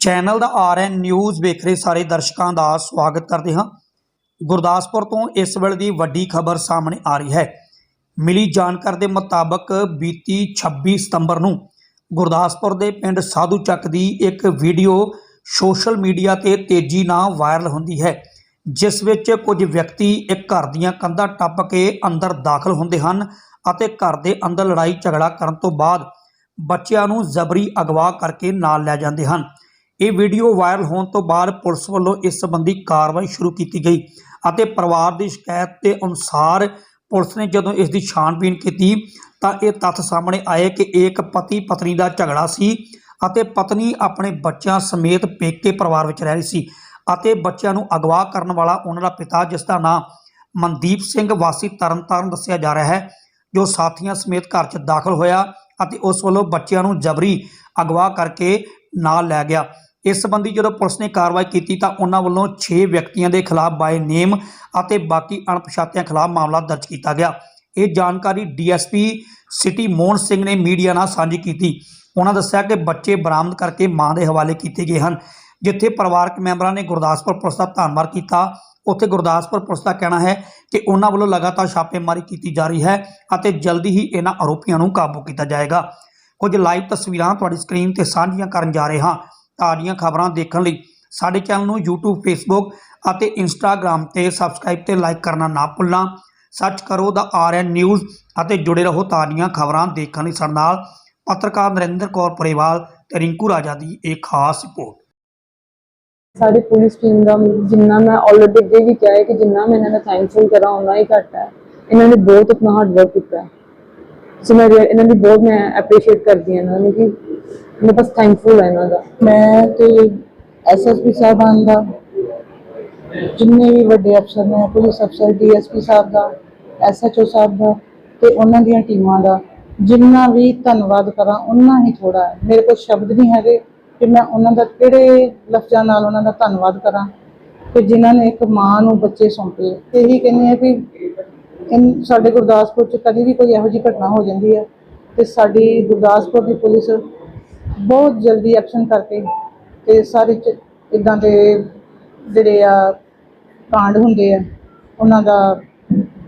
Channel ਦਾ RN news ਵੇਖ ਰਹੇ ਸਾਰੇ ਦਰਸ਼ਕਾਂ ਦਾ ਸਵਾਗਤ ਕਰਦੇ ਹਾਂ। ਗੁਰਦਾਸਪੁਰ ਤੋਂ ਇਸ ਵੇਲੇ ਦੀ ਵੱਡੀ ਖਬਰ ਸਾਹਮਣੇ ਆ ਰਹੀ ਹੈ। ਮਿਲੀ ਜਾਣਕਾਰੀ ਦੇ ਮੁਤਾਬਕ ਬੀਤੀ 26 ਸਤੰਬਰ ਨੂੰ ਗੁਰਦਾਸਪੁਰ ਦੇ ਪਿੰਡ ਸਾਧੂ ਚੱਕ ਦੀ ਇੱਕ ਵੀਡੀਓ ਸੋਸ਼ਲ ਮੀਡੀਆ ਤੇ ਤੇਜ਼ੀ ਨਾਲ ਵਾਇਰਲ ਹੁੰਦੀ ਹੈ, ਜਿਸ ਵਿੱਚ ਕੁਝ ਵਿਅਕਤੀ ਇੱਕ ਘਰ ਦੀਆਂ ਕੰਧਾਂ ਟੱਪ ਕੇ ਅੰਦਰ ਦਾਖਲ ਹੁੰਦੇ ਹਨ ਅਤੇ ਘਰ ਦੇ ਅੰਦਰ ਲੜਾਈ ਝਗੜਾ ਕਰਨ ਤੋਂ ਬਾਅਦ ਬੱਚਿਆਂ ਨੂੰ ਜ਼ਬਰੀ ਅਗਵਾ ਕਰਕੇ ਨਾਲ ਲੈ ਜਾਂਦੇ ਹਨ। ਇਹ ਵੀਡੀਓ ਵਾਇਰਲ ਹੋਣ ਤੋਂ ਬਾਅਦ ਪੁਲਿਸ ਵੱਲੋਂ ਇਸ ਸੰਬੰਧੀ ਕਾਰਵਾਈ ਸ਼ੁਰੂ ਕੀਤੀ ਗਈ ਅਤੇ ਪਰਿਵਾਰ ਦੀ ਸ਼ਿਕਾਇਤ ਦੇ ਅਨੁਸਾਰ ਪੁਲਿਸ ਨੇ ਜਦੋਂ ਇਸ ਦੀ ਛਾਣਬੀਣ ਕੀਤੀ, ਤਾਂ ਇਹ ਤੱਥ ਸਾਹਮਣੇ ਆਏ ਕਿ ਇੱਕ ਪਤੀ ਪਤਨੀ ਦਾ ਝਗੜਾ ਸੀ ਅਤੇ ਪਤਨੀ ਆਪਣੇ ਬੱਚਿਆਂ ਸਮੇਤ ਪੇਕੇ ਪਰਿਵਾਰ ਵਿੱਚ ਰਹਿ ਰਹੀ ਸੀ ਅਤੇ ਬੱਚਿਆਂ ਨੂੰ ਅਗਵਾ ਕਰਨ ਵਾਲਾ ਉਹਨਾਂ ਦਾ ਪਿਤਾ, ਜਿਸ ਦਾ ਨਾਮ ਮਨਦੀਪ ਸਿੰਘ ਵਾਸੀ ਤਰਨਤਾਰਨ ਦੱਸਿਆ ਜਾ ਰਿਹਾ ਹੈ, ਜੋ ਸਾਥੀਆਂ ਸਮੇਤ ਘਰ 'ਚ ਦਾਖਲ ਹੋਇਆ ਅਤੇ ਉਸ ਵੱਲੋਂ ਬੱਚਿਆਂ ਨੂੰ ਜਬਰੀ ਅਗਵਾ ਕਰਕੇ ਨਾਲ ਲੈ ਗਿਆ। ਇਸ ਸੰਬੰਧੀ ਜਦੋਂ ਪੁਲਿਸ ਨੇ ਕਾਰਵਾਈ ਕੀਤੀ ਤਾਂ ਉਹਨਾਂ ਵੱਲੋਂ 6 ਵਿਅਕਤੀਆਂ ਦੇ ਖਿਲਾਫ ਬਾਏ ਨੇਮ ਅਤੇ ਬਾਕੀ ਅਣਪਛਾਤਿਆਂ ਖਿਲਾਫ ਮਾਮਲਾ ਦਰਜ ਕੀਤਾ ਗਿਆ। ਇਹ ਜਾਣਕਾਰੀ ਡੀਐਸਪੀ ਸਿਟੀ ਮੋਹਨ ਸਿੰਘ ਨੇ ਮੀਡੀਆ ਨਾਲ ਸਾਂਝੀ ਕੀਤੀ। ਉਹਨਾਂ ਦੱਸਿਆ ਕਿ ਬੱਚੇ ਬਰਾਮਦ ਕਰਕੇ ਮਾਂ ਦੇ ਹਵਾਲੇ ਕੀਤੇ ਗਏ ਹਨ, ਜਿੱਥੇ ਪਰਿਵਾਰਕ ਮੈਂਬਰਾਂ ਨੇ ਗੁਰਦਾਸਪੁਰ ਪੁਲਿਸ ਦਾ ਧੰਨਵਾਦ ਕੀਤਾ। ਉੱਥੇ ਗੁਰਦਾਸਪੁਰ ਪੁਲਿਸ ਦਾ ਕਹਿਣਾ ਹੈ ਕਿ ਉਹਨਾਂ ਵੱਲੋਂ ਲਗਾਤਾਰ ਛਾਪੇਮਾਰੀ ਕੀਤੀ ਜਾ ਰਹੀ ਹੈ ਅਤੇ ਜਲਦੀ ਹੀ ਇਹਨਾਂ ਆਰੋਪੀਆਂ ਨੂੰ ਕਾਬੂ ਕੀਤਾ ਜਾਏਗਾ। ਕੁਝ ਲਾਈਵ ਤਸਵੀਰਾਂ ਤੁਹਾਡੀ ਸਕਰੀਨ ਤੇ ਸਾਂਝੀਆਂ ਕਰਨ ਜਾ ਰਹੇ ਹਾਂ। ਤਾਜ਼ੀਆਂ ਖਬਰਾਂ ਦੇਖਣ ਲਈ ਸਾਡੇ ਚੈਨਲ ਨੂੰ YouTube, Facebook ਅਤੇ Instagram ਤੇ ਸਬਸਕ੍ਰਾਈਬ ਤੇ ਲਾਈਕ ਕਰਨਾ ਨਾ ਭੁੱਲਣਾ। ਸਰਚ ਕਰੋ ਦਾ ਆਰਐਨ ਨਿਊਜ਼ ਅਤੇ ਜੁੜੇ ਰਹੋ ਤਾਜ਼ੀਆਂ ਖਬਰਾਂ ਦੇਖਣ ਲਈ। ਸਾਡੇ ਨਾਲ ਪੱਤਰਕਾਰ ਨਰਿੰਦਰ ਕੌਰ ਪਰੇਵਾਲ ਤੇ ਰਿੰਕੂ ਰਾਜਾ ਦੀ ਇੱਕ ਖਾਸ ਰਿਪੋਰਟ। ਸਾਡੀ ਪੁਲਿਸ ਟੀਮ ਦਾ ਜਿੰਨਾ ਮੈਂ ਆਲਰੇਡੀ ਅੱਗੇ ਵੀ ਕਿਹਾ ਹੈ ਕਿ ਜਿੰਨਾ ਮੈਂ ਇਹਨਾਂ ਦਾ ਥੈਂਕਫੁਲ ਕਰਾਂ ਉਹਨਾਂ ਹੀ ਘੱਟ ਹੈ। ਇਹਨਾਂ ਨੇ ਬਹੁਤ ਆਪਣਾ ਹਾਰਡ ਵਰਕ ਕੀਤਾ ਹੈ। ਸੋ ਮੈਂ ਰੀਅ- ਇਹਨਾਂ ਦੀ ਬਹੁਤ ਮੈਂ ਐਪਰੀਸ਼ੀਏਟ ਕਰਦੀ ਹਾਂ ਇਹਨਾਂ ਨੂੰ ਕਿ ਮੈਂ ਬਸ ਥੈਂਕਫੁਲ ਹਾਂ ਇਹਨਾਂ ਦਾ। ਮੈਂ ਤੇ ਐਸਐਸਪੀ ਸਾਹਿਬਾਨ ਦਾ, ਜਿੰਨੇ ਵੀ ਵੱਡੇ ਅਫਸਰ ਨੇ, ਪੁਲਿਸ ਅਫਸਰ ਡੀਐਸਪੀ ਸਾਹਿਬ ਦਾ ਐਸਐਚਓ ਸਾਹਿਬ ਦਾ ਤੇ ਉਹਨਾਂ ਦੀਆਂ ਟੀਮਾਂ ਦਾ, ਜਿੰਨਾ ਵੀ ਧੰਨਵਾਦ ਕਰਾਂ ਉਹਨਾਂ ਹੀ ਥੋੜਾ ਹੈ। ਮੇਰੇ ਕੋਲ ਸ਼ਬਦ ਨਹੀਂ ਹੈਗੇ ਕਿ ਮੈਂ ਉਹਨਾਂ ਦਾ ਕਿਹੜੇ ਲਫ਼ਜ਼ਾਂ ਨਾਲ ਉਹਨਾਂ ਦਾ ਧੰਨਵਾਦ ਕਰਾਂ ਕਿ ਜਿਨ੍ਹਾਂ ਨੇ ਇੱਕ ਮਾਂ ਨੂੰ ਬੱਚੇ ਸੌਂਪੇ। ਤੇ ਇਹੀ ਕਹਿੰਦੇ ਆ ਕਿ ਸਾਡੇ ਗੁਰਦਾਸਪੁਰ ਚ ਕਦੀ ਵੀ ਕੋਈ ਇਹੋ ਜਿਹੀ ਘਟਨਾ ਹੋ ਜਾਂਦੀ ਹੈ ਤੇ ਸਾਡੀ ਗੁਰਦਾਸਪੁਰ ਦੀ ਪੁਲਿਸ ਬਹੁਤ ਜਲਦੀ ਐਕਸ਼ਨ ਕਰਕੇ ਤੇ ਸਾਰੇ ਇਦਾਂ ਦੇ ਜਿਹੜੇ ਆ ਕਾਂਡ ਹੁੰਦੇ ਆ, ਉਹਨਾਂ ਦਾ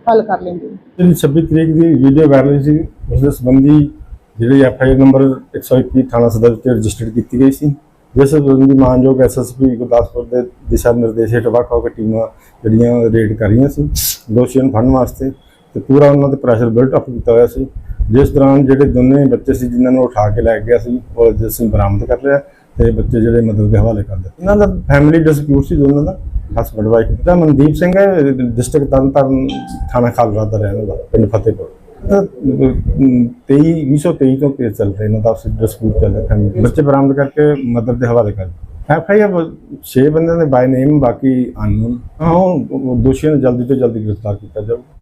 ਹੱਲ ਕਰ ਲੈਂਦੇ ਜਿਹੜੀ 26 ਤਰੀਕ ਦੀ ਵੀਡੀਓ ਵਾਇਰਲ ਸੀ, ਉਸ ਦੇ ਸੰਬੰਧੀ ਜਿਹੜੀ ਐਫ ਆਈ ਨੰਬਰ 121 ਥਾਣਾ ਸਦਰ ਵਿੱਚ ਰਜਿਸਟਰਡ ਕੀਤੀ ਗਈ ਸੀ। ਜਿਸ ਸੰਬੰਧੀ ਮਾਨਯੋਗ ਐਸਐਸਪੀ ਗੁਰਦਾਸਪੁਰ ਦੇ ਦਿਸ਼ਾ ਨਿਰਦੇਸ਼ ਹੇਠ ਵੱਖ ਵੱਖ ਟੀਮਾਂ ਜਿਹੜੀਆਂ ਰੇਡ ਕਰ ਰਹੀਆਂ ਸੀ, ਦੋਸ਼ੀਆਂ ਨੂੰ ਫੜਨ ਵਾਸਤੇ ਤੇ ਪੂਰਾ ਉਹਨਾਂ ਤੇ ਪ੍ਰੈਸ਼ਰ ਬਿਲਟ ਅਪ ਕੀਤਾ ਹੋਇਆ ਸੀ। ਜਿਸ ਦੌਰਾਨ ਜਿਹੜੇ ਦੋਨੇ ਬੱਚੇ ਸੀ ਜਿਨ੍ਹਾਂ ਨੂੰ ਉਠਾ ਕੇ ਲੈ ਗਿਆ ਸੀ ਉਹ ਅਸੀਂ ਬਰਾਮਦ ਕਰ ਲਿਆ ਤੇ ਬੱਚੇ ਜਿਹੜੇ ਮਦਦ ਦੇ ਹਵਾਲੇ ਕਰ ਦਿੱਤੇ। ਇਹਨਾਂ ਦਾ ਫੈਮਿਲੀ ਡਿਸਪਿਊਟ ਸੀ ਦੋਨਾਂ ਦਾ ਹਸਬੰਡ ਵਾਈਫ ਦਾ ਮਨਦੀਪ ਸਿੰਘ ਹੈ ਡਿਸਟ੍ਰਿਕਟ ਤਰਨਤਾਰਨ ਥਾਣਾ ਖਾਲੜਾ ਦਾ ਰਹਿਣ ਵਾਲਾ ਪਿੰਡ ਫਤਿਹਪੁਰ। ਤਾਂ, ਅਮ, 23 2023 ਤੋਂ ਕੇਸ ਚੱਲ ਰਿਹਾ ਇਹਨਾਂ ਦਾ ਆਪਸੀ ਡਿਸਪਿਊਟ ਚੱਲ ਰਿਹਾ family। ਬੱਚੇ ਬਰਾਮਦ ਕਰਕੇ ਮਦਰ ਦੇ ਹਵਾਲੇ ਕਰ ਐਫ ਆਈ 6 ਬੰਦਿਆਂ ਦੇ ਬਾਈ ਨੇਮ ਬਾਕੀ ਅਨਨੋਨ ਹਾਂ ਦੋਸ਼ੀਆਂ ਨੂੰ ਜਲਦੀ ਤੋਂ ਜਲਦੀ ਗ੍ਰਿਫਤਾਰ ਕੀਤਾ ਜਾਊਗਾ।